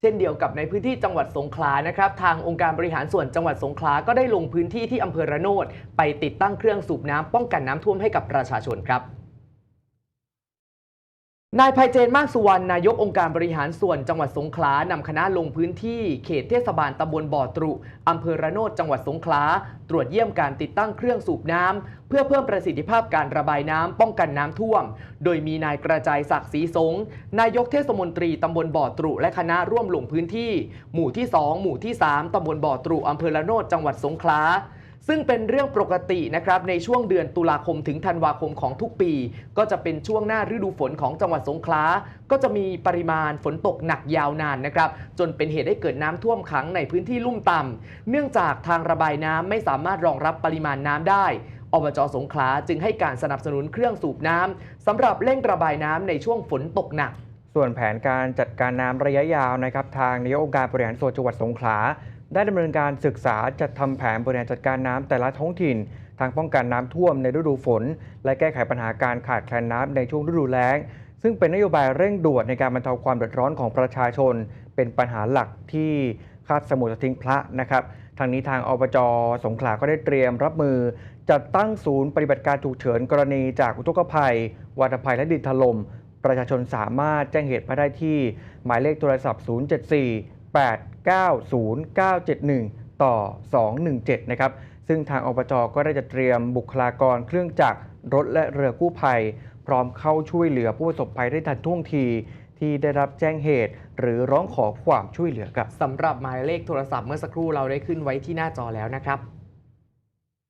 เช่นเดียวกับในพื้นที่จังหวัดสงขลานะครับ ทางองค์การบริหารส่วนจังหวัดสงขลาก็ได้ลงพื้นที่ที่อำเภอระโนดไปติดตั้งเครื่องสูบน้ำป้องกันน้ำท่วมให้กับประชาชนครับ นายภัยเจนมากสุวรรณนายกองค์การบริหารส่วนจังหวัดสงขลานำคณะลงพื้นที่เขตเทศบาลตำบลบ่อตรุอำเภอระโนดจังหวัดสงขลาตรวจเยี่ยมการติดตั้งเครื่องสูบน้ำเพื่อเพิ่มประสิทธิภาพการระบายน้ำป้องกันน้ำท่วม โดยมีนายกระจายศักดิ์ศรีสงนายกเทศมนตรีตำบลบ่อตรุและคณะร่วมลงพื้นที่ หมู่ที่ 2 หมู่ที่ 3ตำบลบ่อตรุอำเภอระโนดจังหวัดสงขลา ซึ่งเป็นเรื่องปกตินะครับในช่วงเดือนตุลาคมถึงธันวาคมของทุกปี ก็จะเป็นช่วงหน้าฤดูฝนของจังหวัดสงขลา ก็จะมีปริมาณฝนตกหนักยาวนานนะครับ จนเป็นเหตุให้เกิดน้ำท่วมขังในพื้นที่ลุ่มต่ำเนื่องจากทางระบายน้ำไม่สามารถรองรับปริมาณน้ำได้อบจสงขลาจึงให้การสนับสนุนเครื่องสูบน้ำสำหรับเร่งระบายน้ำในช่วงฝนตกหนัก ส่วนแผนการจัดการน้ำระยะยาวนะครับทางนายกองค์การบริหารส่วนจังหวัดสงขลา ได้ดำเนินการศึกษาจัดทำแผนบริหารจัดการน้ำแต่ละท้องถิ่น ทางป้องกันน้ำท่วมในฤดูฝน และแก้ไขปัญหาการขาดแคลนน้ำในช่วงฤดูแล้ง ซึ่งเป็นนโยบายเร่งด่วนในการบรรเทาความเดือดร้อนของประชาชน เป็นปัญหาหลักที่คาดสมุทรทิ้งพระนะครับทางนี้ทางอบจสงขลาก็ได้เตรียมรับมือ จัดตั้งศูนย์ปฏิบัติการฉุกเฉินกรณีจากอุทกภัยวาตภัยและดินถล่มประชาชนสามารถแจ้งเหตุมาได้ที่ หมายเลขโทรศัพท์ 074 890 971 ต่อ 217 นะครับ ซึ่งทางอบจก็ได้จะเตรียมบุคลากรเครื่องจักรรถและเรือกู้ภัย พร้อมเข้าช่วยเหลือผู้ประสบภัยได้ทันท่วงทีที่ได้รับแจ้งเหตุ หรือร้องขอความช่วยเหลือครับสำหรับหมายเลขโทรศัพท์เมื่อสักครู่เราได้ขึ้นไว้ที่หน้าจอแล้วนะครับ